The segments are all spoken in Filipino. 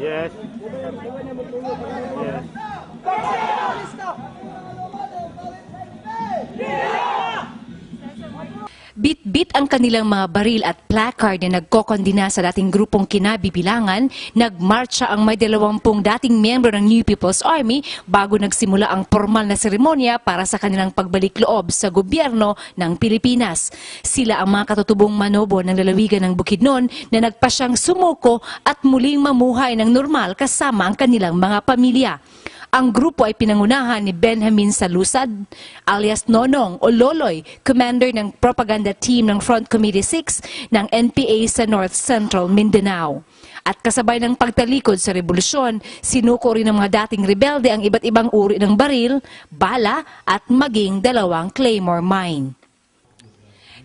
Yes. Yes. Bit-bit ang kanilang mga baril at placard na nagkokondina sa dating grupong kinabibilangan, nagmarcha ang may dalawampung dating miyembro ng New People's Army bago nagsimula ang formal na seremonya para sa kanilang pagbalik loob sa gobyerno ng Pilipinas. Sila ang mga katutubong manobo ng lalawigan ng Bukidnon na nagpasyang sumuko at muling mamuhay ng normal kasama ang kanilang mga pamilya. Ang grupo ay pinangunahan ni Benjamin Salusad alias Nonong o Loloy, commander ng propaganda team ng Front Committee 6 ng NPA sa North Central Mindanao. At kasabay ng pagtalikod sa revolusyon, sinuko rin ng mga dating rebelde ang iba't ibang uri ng baril, bala at maging dalawang Claymore mine.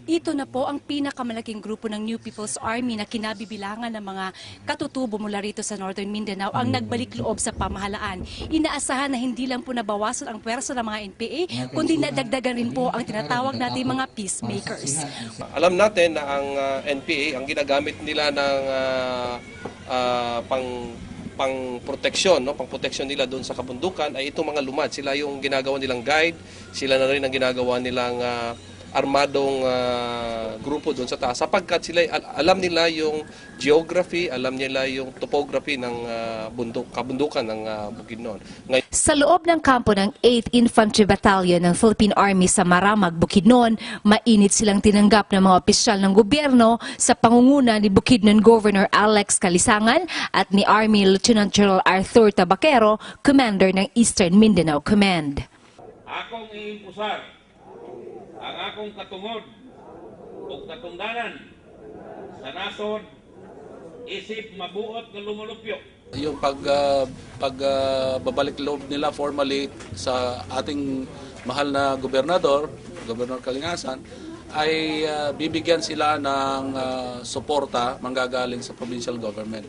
Ito na po ang pinakamalaking grupo ng New People's Army na kinabibilangan ng mga katutubo mula rito sa Northern Mindanao ang nagbalik loob sa pamahalaan. Inaasahan na hindi lang po nabawasan ang pwersa ng mga NPA, kundi nadagdagan rin po ang tinatawag natin mga peacemakers. Alam natin na ang ah, NPA, ang ginagamit nila ng ah, ah, pang pang proteksyon, no, pang proteksyon nila doon sa kabundukan ay itong mga lumad. Sila yung ginagawa nilang guide, sila na rin ang ginagawa nilang ah, armadong ah, grupo doon sa taas sapagkat sila al- alam nila yung geography, alam nila yung topography ng ah, bundok, kabundukan ng uh, Bukidnon. Ngayon, Sa loob ng kampo ng 8th Infantry Battalion ng Philippine Army sa Maramag, Bukidnon, mainit silang tinanggap ng mga opisyal ng gobyerno sa pangunguna ni Bukidnon Governor Alex Kalisangan at ni Army Lieutenant General Arthur Tabaquero, Commander ng Eastern Mindanao Command. akong iimpusar ang akong katungod ug katungdanan sa nasod isip mabuot nga lumulupyo yung pag ah, pag ah, babalik loob nila formally sa ating mahal na gobernador, Gobernador Kalingasan, ay ah, bibigyan sila ng ah, suporta manggagaling sa provincial government.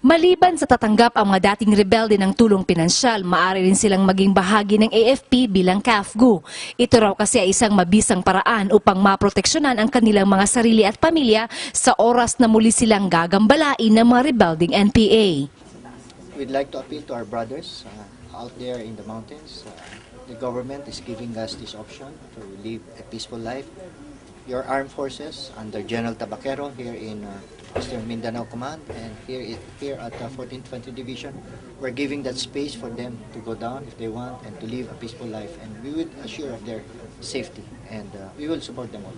Maliban sa tatanggap ang mga dating rebelde ng tulong pinansyal, maaari rin silang maging bahagi ng AFP bilang CAFGU. Ito raw kasi ay isang mabisang paraan upang maproteksyonan ang kanilang mga sarili at pamilya sa oras na muli silang gagambalain ng mga rebelding NPA. We'd like to appeal to our brothers uh, out there in the mountains. Uh, the government is giving us this option to live a peaceful life. Your armed forces under General Tabaquero here in uh, Eastern Mindanao Command and here i- here at the 14th Infantry Division, we're giving that space for them to go down if they want and to live a peaceful life. And we would assure of their safety and uh, we will support them all.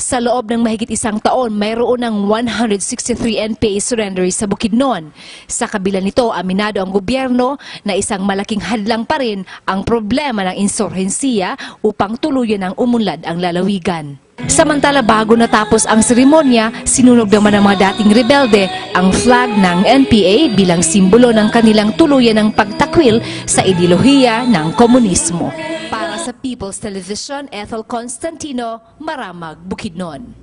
Sa loob ng mahigit isang taon, mayroon ng 163 NPA surrenderies sa Bukidnon. Sa kabila nito, aminado ang gobyerno na isang malaking hadlang pa rin ang problema ng insurhensiya upang tuluyan ang umunlad ang lalawigan. Samantala bago natapos ang seremonya, sinunog naman ng mga dating rebelde ang flag ng NPA bilang simbolo ng kanilang tuluyan ng pagtakwil sa ideolohiya ng komunismo. Sa People's Television, Ethel Constantino, Maramag, Bukidnon.